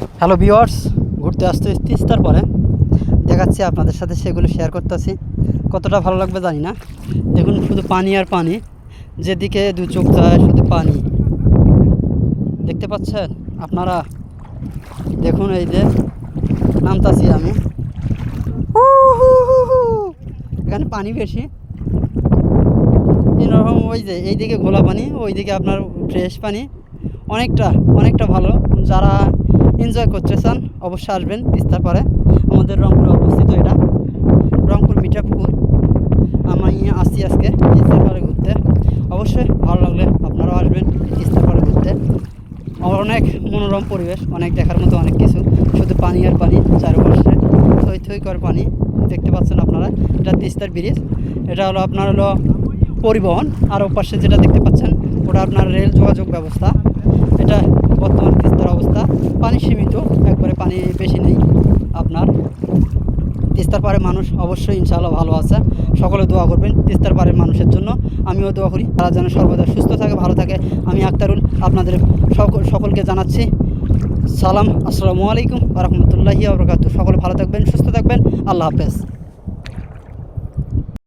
Hello viewers ঘুরতে আসতে তিস্তার পরে। দেখাচ্ছি আপনাদের সাথে, সেগুলো শেয়ার করতেছি। কতটা ভালো লাগবে জানি না। দেখুন, শুধু পানি আর পানি। যেদিকে দু চোখ যায়, শুধু পানি। দেখতে পাচ্ছেন? আপনারা দেখুন এই যে, নামতাছি আমি। এখানে পানি বেশি। এরকম ওই যে, এইদিকে ঘোলা পানি, ওইদিকে আপনার ফ্রেশ পানি। অনেকটা অনেকটা ভালো। যারা এনজয় করতে চান, অবশ্যই আসবেন তিস্তার পরে আমাদের রংপুরে অবস্থিত এটা। রংপুর মিঠাপুকুর। আমি আসছি আজকে তিস্তার পাড়ে ঘুরতে। অবশ্যই ভালো লাগলে আপনারাও আসবেন তিস্তার পাড়ে ঘুরতে। আমার অনেক মনোরম পরিবেশ, অনেক দেখার মতো অনেক কিছু। শুধু পানি আর পানি চারপাশে। থই থই কর পানি। দেখতে পাচ্ছেন আপনারা? এটা তিস্তার ব্রিজ। এটা হলো, আপনার হলো পরিবহন। আর ওপাশে যেটা দেখতে পাচ্ছেন, ওটা আপনার রেল যোগাযোগ ব্যবস্থা। এটা বর্তমান তিস্তার অবস্থা। পানি সীমিত, একবারে পানি বেশি নেই আপনার। তিস্তার পাড়ে মানুষ অবশ্যই ইনশাআল্লাহ ভালো আছে। সকলে দোয়া করবেন তিস্তার পাড়ের মানুষের জন্য। আমিও দোয়া করি। তারা যেন সর্বদা সুস্থ থাকে, ভালো থাকে। আমি আক্তারুল আপনাদের সকল, সকলকে জানাচ্ছি সালাম। আসসালামু আলাইকুম রহমতুল্লাহি আবরকাত সকলে ভালো থাকবেন, সুস্থ থাকবেন। আল্লাহ হাফেজ।